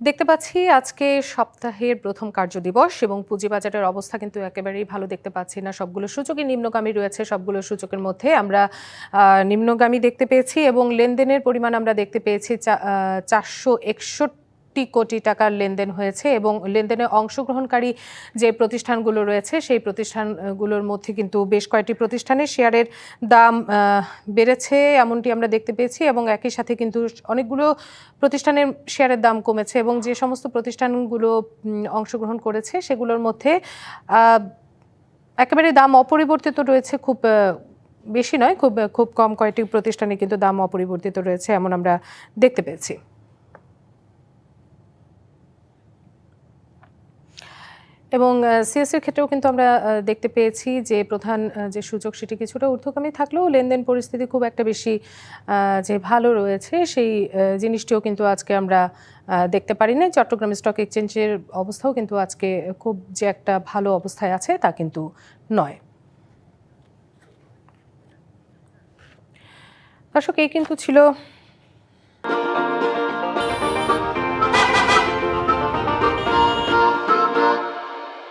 দেখতে পাচ্ছি আজকে সপ্তাহের প্রথম কার্য দিবস এবং পুঁজিবাজারের অবস্থা কিন্তু একেবারেই ভালো দেখতে পাচ্ছি না। সবগুলো সূচকই নিম্নগামী রয়েছে, সবগুলো সূচকের মধ্যে আমরা নিম্নগামী দেখতে পেয়েছি এবং লেনদেনের পরিমাণ আমরা দেখতে পেয়েছি চারশো একষট্টি কোটি টাকার লেনদেন হয়েছে এবং লেনদেনে অংশগ্রহণকারী যে প্রতিষ্ঠানগুলো রয়েছে, সেই প্রতিষ্ঠানগুলোর মধ্যে কিন্তু বেশ কয়েকটি প্রতিষ্ঠানের শেয়ারের দাম বেড়েছে এমনটি আমরা দেখতে পেয়েছি এবং একই সাথে কিন্তু অনেকগুলো প্রতিষ্ঠানের শেয়ারের দাম কমেছে এবং যে সমস্ত প্রতিষ্ঠানগুলো অংশগ্রহণ করেছে সেগুলোর মধ্যে একেবারে দাম অপরিবর্তিত রয়েছে খুব বেশি নয়, খুব খুব কম কয়েকটি প্রতিষ্ঠানে কিন্তু দাম অপরিবর্তিত রয়েছে এমন আমরা দেখতে পেয়েছি। এবং সিএসির ক্ষেত্রেও কিন্তু আমরা দেখতে পেয়েছি যে প্রধান যে সূচক সেটি কিছুটা ঊর্ধ্বগামী থাকলেও লেনদেন পরিস্থিতি খুব একটা বেশি যে ভালো রয়েছে সেই জিনিসটিও কিন্তু আজকে আমরা দেখতে পারি না চট্টগ্রাম স্টক এক্সচেঞ্জের অবস্থাও কিন্তু আজকে খুব যে একটা ভালো অবস্থায় আছে তা কিন্তু নয়। দর্শক, এই কিন্তু ছিল